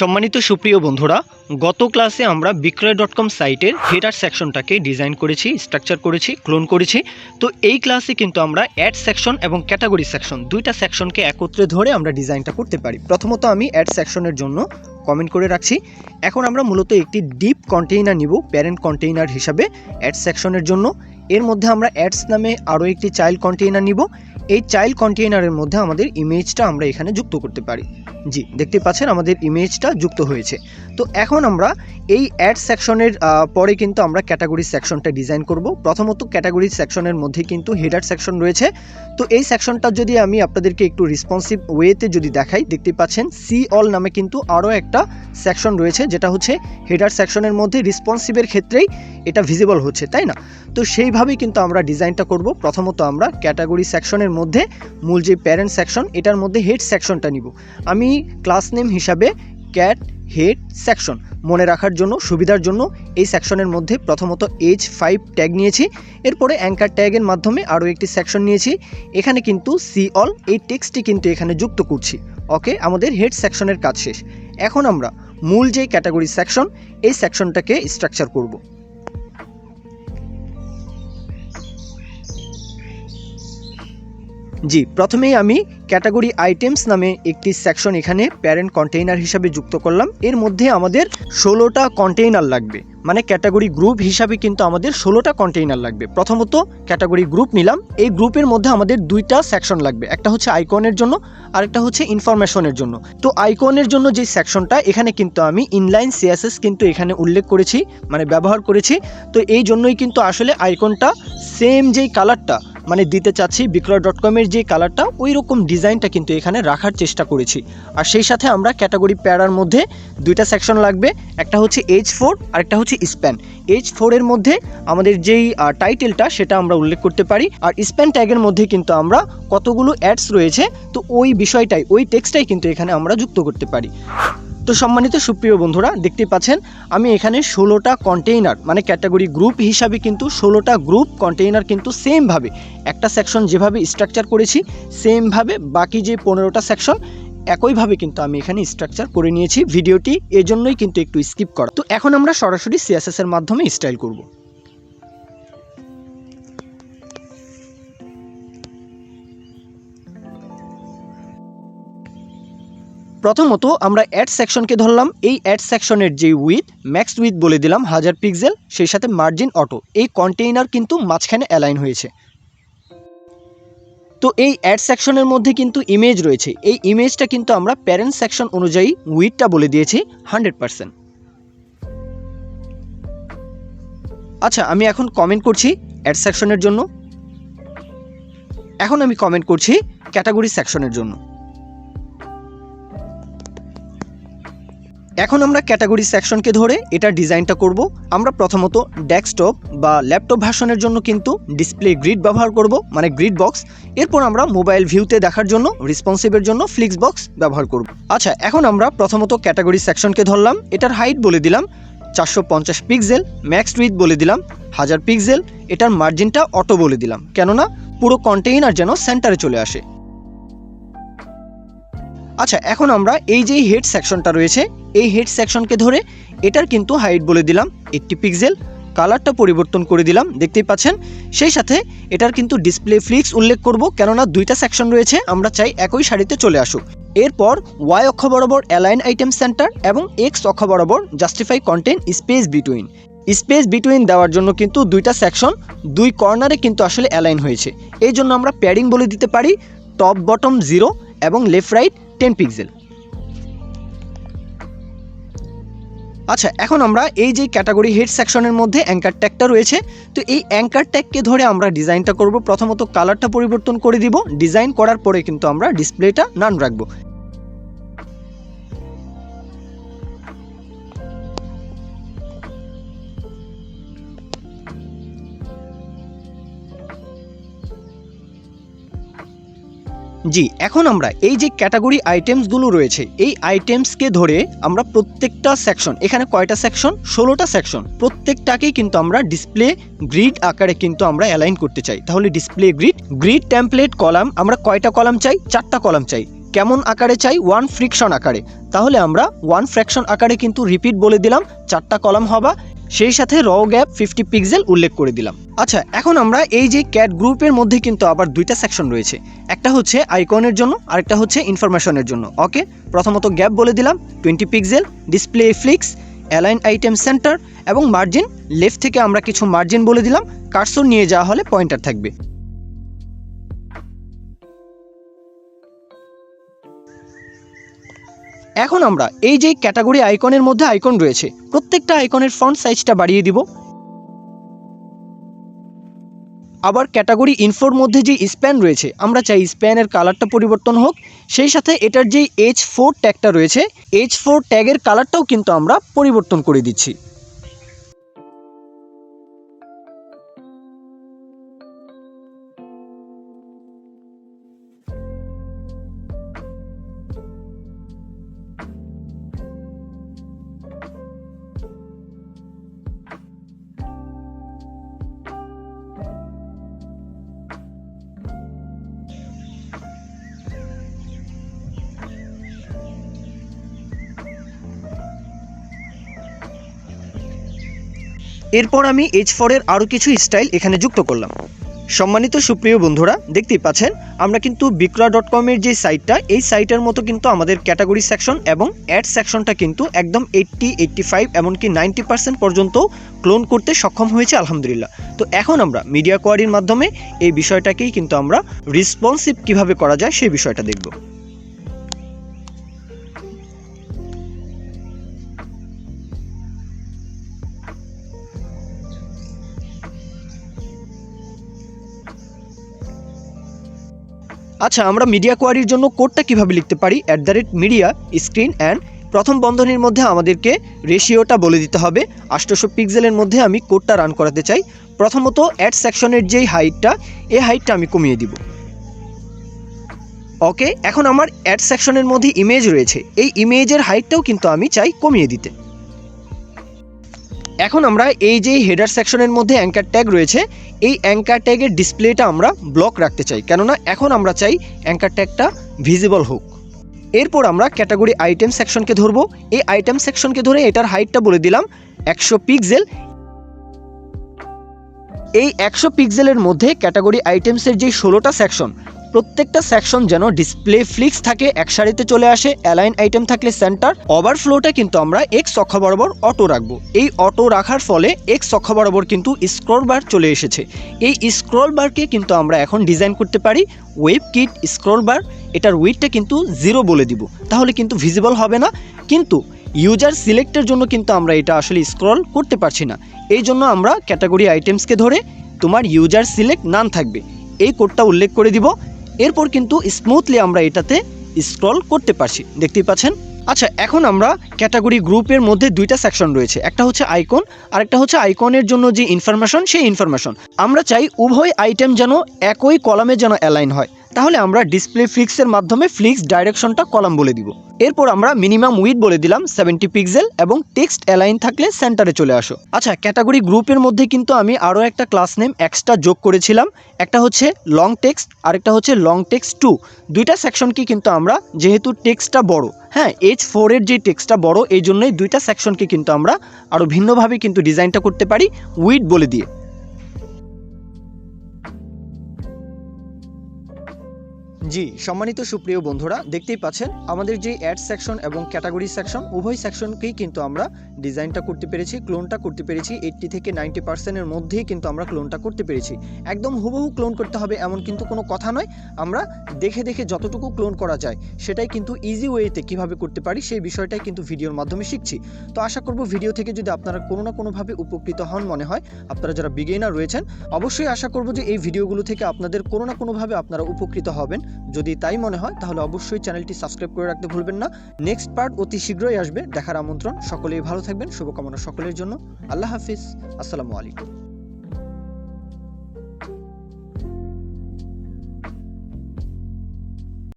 সম্মানিত সুপ্রিয় বন্ধুরা, গত ক্লাসে আমরা বিক্রয় ডট কম সাইটের হেডার সেকশনটাকে ডিজাইন করেছি স্ট্রাকচার করেছি ক্লোন করেছি। তো এই ক্লাসে কিন্তু আমরা অ্যাড সেকশন এবং ক্যাটাগরি সেকশন দুইটা সেকশনকে একত্রে ধরে আমরা ডিজাইনটা করতে পারি। প্রথমত আমি অ্যাড সেকশনের জন্য কমেন্ট করে রাখছি। এখন আমরা মূলত একটি ডিপ কন্টেইনার নিব প্যারেন্ট কন্টেইনার হিসাবে অ্যাড সেকশনের জন্য। এর মধ্যে আমরা অ্যাডস নামে আরও একটি চাইল্ড কন্টেইনার নিব। এই চাইল্ড কন্টেইনারের মধ্যে আমাদের ইমেজটা আমরা এখানে যুক্ত করতে পারি। জি, দেখতে পাচ্ছেন আমাদের ইমেজটা যুক্ত হয়েছে। তো এখন আমরা এই অ্যাড সেকশনের পরে কিন্তু আমরা ক্যাটাগরি সেকশনটা ডিজাইন করব। প্রথমত ক্যাটাগরি সেকশনের মধ্যে কিন্তু হেডার সেকশন রয়েছে। তো এই সেকশনটা যদি আমি আপনাদেরকে একটু রেসপন্সিভ ওয়েতে যদি দেখাই, দেখতে পাচ্ছেন সি অল নামে কিন্তু আরও একটা সেকশন রয়েছে, যেটা হচ্ছে হেডার সেকশনের মধ্যে রেসপন্সিভের ক্ষেত্রেই এটা ভিজিবল হচ্ছে, তাই না? তো সেইভাবেই কিন্তু আমরা ডিজাইনটা করব। প্রথমত আমরা ক্যাটাগরি সেকশনের মধ্যে মূল যে প্যারেন্ট সেকশন এটার মধ্যে হেড সেকশনটা নিব। আমি ক্লাস নেম হিসাবে ক্যাট হেড সেকশন মনে রাখার জন্য, সুবিধার জন্য এই সেকশনের মধ্যে প্রথমত এইচ ফাইভ ট্যাগ নিয়েছি। এরপরে অ্যাঙ্কার ট্যাগের মাধ্যমে আরও একটি সেকশন নিয়েছি। এখানে কিন্তু সি অল এই টেক্সটটি কিন্তু এখানে যুক্ত করছি। ওকে আমাদের হেড সেকশনের কাজ শেষ। এখন আমরা মূল যে ক্যাটাগরি সেকশন এই সেকশনটাকে স্ট্রাকচার করব। জি, প্রথমেই আমি ক্যাটাগরি আইটেমস নামে একটি সেকশন এখানে প্যারেন্ট কন্টেইনার হিসাবে যুক্ত করলাম। এর মধ্যে আমাদের ষোলোটা কন্টেইনার লাগবে। মানে ক্যাটাগরি গ্রুপ হিসাবে কিন্তু আমাদের ষোলোটা কন্টেইনার লাগবে। প্রথমত ক্যাটাগরি গ্রুপ নিলাম। এই গ্রুপের মধ্যে আমাদের দুইটা সেকশন লাগবে। একটা হচ্ছে আইকনের জন্য, আরেকটা হচ্ছে ইনফরমেশনের জন্য। তো আইকনের জন্য যে সেকশনটা, এখানে কিন্তু আমি ইনলাইন সিএসএস কিন্তু এখানে উল্লেখ করেছি মানে ব্যবহার করেছি। তো এই জন্যই কিন্তু আসলে আইকনটা সেম যেই কালারটা মানে দিতে চাচ্ছি বিক্রয় ডট কমের যে কালারটা ওই রকম ডিজাইনটা কিন্তু এখানে রাখার চেষ্টা করেছি। আর সেই সাথে আমরা ক্যাটাগরি প্যারার মধ্যে দুইটা সেকশন লাগবে, একটা হচ্ছে এইচ ফোর আর একটা হচ্ছে স্প্যান এইচ ফোরের মধ্যে আমাদের যেই টাইটেলটা সেটা আমরা উল্লেখ করতে পারি। আর স্প্যান ট্যাগের মধ্যে কিন্তু আমরা কতগুলো অ্যাডস রয়েছে, তো ওই বিষয়টাই, ওই টেক্সটাই কিন্তু এখানে আমরা যুক্ত করতে পারি। তো সম্মানিত সুপ্রিয় বন্ধুরা দেখতে পাচ্ছেন, আমি এখানে ষোলোটা কন্টেইনার মানে ক্যাটাগরি গ্রুপ হিসাবে কিন্তু ষোলোটা গ্রুপ কন্টেইনার কিন্তু সেমভাবে একটা সেকশন যেভাবে স্ট্রাকচার করেছি সেমভাবে বাকি যে পনেরোটা সেকশন একইভাবে কিন্তু আমি এখানে স্ট্রাকচার করে নিয়েছি ভিডিওটি, এজন্যই কিন্তু একটু স্কিপ করা। তো এখন আমরা সরাসরি সিএসএসের মাধ্যমে স্টাইল করব। প্রথমত আমরা অ্যাড সেকশনকে ধরলাম। এই অ্যাড সেকশনের যে উইথ ম্যাক্স উইথ বলে দিলাম, হাজার পিক্সেল সেই সাথে মার্জিন অটো এই কন্টেইনার কিন্তু মাঝখানে অ্যালাইন হয়েছে। তো এই অ্যাড সেকশনের মধ্যে কিন্তু ইমেজ রয়েছে। এই ইমেজটা কিন্তু আমরা প্যারেন্ট সেকশন অনুযায়ী উইথটা বলে দিয়েছি হান্ড্রেড পারসেন্ট আচ্ছা আমি এখন কমেন্ট করছি অ্যাড সেকশনের জন্য। এখন আমি কমেন্ট করছি ক্যাটাগরি সেকশনের জন্য। এখন আমরা ক্যাটাগরি সেকশনকে ধরে এটা ডিজাইনটা করব। আমরা প্রথমত ডেস্কটপ বা ল্যাপটপ ভার্সনের জন্য কিন্তু ডিসপ্লে গ্রিড ব্যবহার করব মানে গ্রিড বক্স। এরপর আমরা মোবাইল ভিউতে দেখার জন্য, রেসপন্সিভের জন্য ফ্লিক্স বক্স ব্যবহার করব। আচ্ছা এখন আমরা প্রথমত ক্যাটাগরি সেকশনকে ধরলাম। এটার হাইট বলে দিলাম, চারশো পঞ্চাশ পিক্সেল। ম্যাক্স উইথ বলে দিলাম, হাজার পিক্সেল। এটার মার্জিনটা অটো বলে দিলাম। কেননা পুরো কন্টেইনার যেন সেন্টারে চলে আসে। আচ্ছা এখন আমরা এই যে হেড সেকশনটা রয়েছে, এই হেড সেকশনকে ধরে এটার কিন্তু হাইট বলে দিলাম এইটটি পিক্সেল কালারটা পরিবর্তন করে দিলাম, দেখতেই পাচ্ছেন? সেই সাথে এটার কিন্তু ডিসপ্লে ফ্লিক্স উল্লেখ করব, কেননা দুইটা সেকশন রয়েছে, আমরা চাই একই শাড়িতে চলে আসুক। এরপর ওয়াই অক্ষ বরাবর অ্যালাইন আইটেম সেন্টার এবং এক্স অক্ষ বরাবর justify content space between space between দেওয়ার জন্য কিন্তু দুইটা সেকশন দুই কর্নারে কিন্তু আসলে অ্যালাইন হয়েছে। এই জন্য আমরা প্যাডিং বলে দিতে পারি টপ বটম জিরো এবং লেফট রাইট টেন পিক্সেল আচ্ছা এখন আমরা এই যে ক্যাটাগরি হেড সেকশনের মধ্যে অ্যাঙ্কার ট্যাগটা রয়েছে, তো এই অ্যাঙ্কার ট্যাগকে ধরে আমরা ডিজাইনটা করব। প্রথমত কালারটা পরিবর্তন করে দিব। ডিজাইন করার পরে কিন্তু আমরা ডিসপ্লেটা নান রাখব। জি, এখন আমরা এই যে ক্যাটাগরি আইটেমসগুলো রয়েছে, এই আইটেমসকে ধরে আমরা প্রত্যেকটা সেকশন, এখানে কয়টা সেকশন? ষোলোটা সেকশন। প্রত্যেকটাকেই কিন্তু আমরা ডিসপ্লে গ্রিড আকারে কিন্তু আমরা অ্যালাইন করতে চাই। তাহলে display grid grid template column, আমরা কয়টা কলাম চাই? চারটা কলাম চাই। কেমন আকারে চাই? ওয়ান ফ্রিকশন আকারে। তাহলে আমরা ওয়ান ফ্র্যাকশন আকারে কিন্তু রিপিট বলে দিলাম, চারটা কলাম হবা সেই সাথে র গ্যাপ ফিফটি পিক্সেল উল্লেখ করে দিলাম। আচ্ছা এখন আমরা এই যে ক্যাট গ্রুপের মধ্যে কিন্তু আবার দুইটা সেকশন রয়েছে। একটা হচ্ছে আইকনের জন্য, আরেকটা হচ্ছে ইনফরমেশনের জন্য। ওকে প্রথমত গ্যাপ বলে দিলাম twenty pixel display flex align item centre এবং মার্জিন লেফট থেকে আমরা কিছু মার্জিন বলে দিলাম কার্সর নিয়ে যাওয়া হলে পয়েন্টার থাকবে। এখন আমরা এই যে ক্যাটাগরি আইকনের মধ্যে আইকন রয়েছে, প্রত্যেকটা আইকনের ফন্ট সাইজটা বাড়িয়ে দিব। আবার ক্যাটাগরি ইনফোর মধ্যে যে স্প্যান রয়েছে, আমরা চাই স্প্যানের কালারটা পরিবর্তন হোক। সেই সাথে এটার যে এইচ ফোর ট্যাগটা রয়েছে এইচ ফোর ট্যাগের কালারটাও কিন্তু আমরা পরিবর্তন করে দিচ্ছি। এরপর আমি এইচ ফোরের আরও কিছু স্টাইল এখানে যুক্ত করলাম। সম্মানিত সুপ্রিয় বন্ধুরা, দেখতেই পাচ্ছেন, আমরা কিন্তু বিক্রয় ডট কমের যে সাইটটা এই সাইটের মতো কিন্তু আমাদের ক্যাটাগরি সেকশন এবং অ্যাড সেকশনটা কিন্তু একদম এইট্টি এইট্টি ফাইভ এমনকি নাইনটি পার্সেন্ট পর্যন্ত ক্লোন করতে সক্ষম হয়েছে, আলহামদুলিল্লাহ। তো এখন আমরা মিডিয়া কোয়ারির মাধ্যমে এই বিষয়টাকেই কিন্তু আমরা রেসপন্সিভ কীভাবে করা যায়, সেই বিষয়টা দেখব। আচ্ছা আমরা মিডিয়া কোয়ারির জন্য কোডটা কীভাবে লিখতে পারি? At the rate media screen and প্রথম বন্ধনীর মধ্যে আমাদেরকে রেশিওটা বলে দিতে হবে। আষ্টশো পিক্সেলের মধ্যে আমি কোডটা রান করাতে চাই। প্রথমত অ্যাড সেকশনের যেই হাইটটা এই হাইটটা আমি কমিয়ে দিব। ওকে এখন আমার অ্যাড সেকশনের মধ্যে ইমেজ রয়েছে। এই ইমেজের হাইটটাও কিন্তু আমি চাই কমিয়ে দিতে। এখন আমরা এই যে হেডার সেকশনের মধ্যে অ্যাঙ্কার ট্যাগ রয়েছে, এই অ্যাঙ্কার ট্যাগের ডিসপ্লেটা আমরা ব্লক রাখতে চাই। কেননা এখন আমরা চাই অ্যাঙ্কার ট্যাগটা ভিজিবল হোক। এরপর আমরা ক্যাটাগরি আইটেম সেকশনকে ধরবো। এই আইটেম সেকশনকে ধরে এটার হাইটটা বলে দিলাম একশো পিক্সেল এই একশো পিক্সেলের মধ্যে ক্যাটাগরি আইটেমসের যে ষোলোটা সেকশন প্রত্যেকটা সেকশন যেন ডিসপ্লে ফ্লিক্স থাকে, এক সারিতে চলে আসে অ্যালাইন আইটেম থাকলে সেন্টার ওভার ওভারফ্লোটা কিন্তু আমরা এক্স অক্ষ বরাবর অটো রাখব। এই অটো রাখার ফলে এক্স অক্ষ বরাবর কিন্তু স্ক্রল বার চলে এসেছে। এই স্ক্রল বারকে কিন্তু আমরা এখন ডিজাইন করতে পারি ওয়েব কিট স্ক্রল বার এটার উইথটা কিন্তু জিরো বলে দিব। তাহলে কিন্তু ভিজিবল হবে না, কিন্তু ইউজার সিলেক্টের জন্য কিন্তু আমরা এটা আসলে স্ক্রল করতে পারছি না। এই জন্য আমরা ক্যাটাগরি আইটেমসকে ধরে তোমার ইউজার সিলেক্ট নান থাকবে। এই কোডটা উল্লেখ করে দিব এরপর কিন্তু স্মুথলি আমরা এটাতে স্ক্রল করতে পারছি। দেখতেই পাচ্ছেন? আচ্ছা এখন আমরা ক্যাটাগরি গ্রুপের মধ্যে দুইটা সেকশন রয়েছে। একটা হচ্ছে আইকন আর একটা হচ্ছে আইকনের জন্য যে ইনফরমেশন সেই ইনফরমেশন আমরা চাই উভয় আইটেম যেন একই কলামে যেন অ্যালাইন হয়। তাহলে আমরা ডিসপ্লে ফ্লিক্সের মাধ্যমে ফ্লিক্স ডাইরেকশনটা কলাম বলে দিব। এরপর আমরা মিনিমাম উইথ বলে দিলাম সেভেন্টি পিক্সেল এবং টেক্সট অ্যালাইন থাকলে সেন্টারে চলে আসো। আচ্ছা ক্যাটাগরি গ্রুপের মধ্যে কিন্তু আমি আরও একটা ক্লাস নেম এক্সট্রা যোগ করেছিলাম। একটা হচ্ছে লং টেক্সট আরেকটা হচ্ছে লং টেক্সট টু দুইটা সেকশনকে কিন্তু আমরা, যেহেতু টেক্সটটা বড় হ্যাঁ এইচ ফোরের যে টেক্সটটা বড়, এই জন্যই দুইটা সেকশনকে কিন্তু আমরা আরও ভিন্নভাবে কিন্তু ডিজাইনটা করতে পারি উইথ বলে দিয়ে। জি, সম্মানিত সুপ্রিয় বন্ধুরা, দেখতেই পাচ্ছেন, আমাদের যে অ্যাড সেকশন এবং ক্যাটাগরি সেকশন উভয় সেকশনকেই কিন্তু আমরা ডিজাইনটা করতে পেরেছি ক্লোনটা করতে পেরেছি এইট্টি থেকে নাইনটি পার্সেন্টের মধ্যেই কিন্তু আমরা ক্লোনটা করতে পেরেছি। একদম হুবহু ক্লোন করতে হবে এমন কিন্তু কোনো কথা নয়, আমরা দেখে দেখে যতটুকু ক্লোন করা যায়, সেটাই কিন্তু ইজি ওয়েতে কীভাবে করতে পারি, সেই বিষয়টাই কিন্তু ভিডিওর মাধ্যমে শিখছি। তো আশা করব ভিডিও থেকে যদি আপনারা কোনো না কোনোভাবে উপকৃত হন মনে হয়, আপনারা যারা বিগেনার রয়েছেন, অবশ্যই আশা করব যে এই ভিডিওগুলো থেকে আপনাদের কোনো না কোনোভাবে আপনারা উপকৃত হবেন। যদি তাই মনে হয়, তাহলে অবশ্যই চ্যানেলটি সাবস্ক্রাইব করে রাখতে ভুলবেন না। নেক্সট পার্ট অতি শীঘ্রই আসবে দেখার আমন্ত্রণ। সকলেই ভালো থাকবেন, শুভকামনা সকলের জন্য। আল্লাহ হাফিজ। আসসালামু আলাইকুম।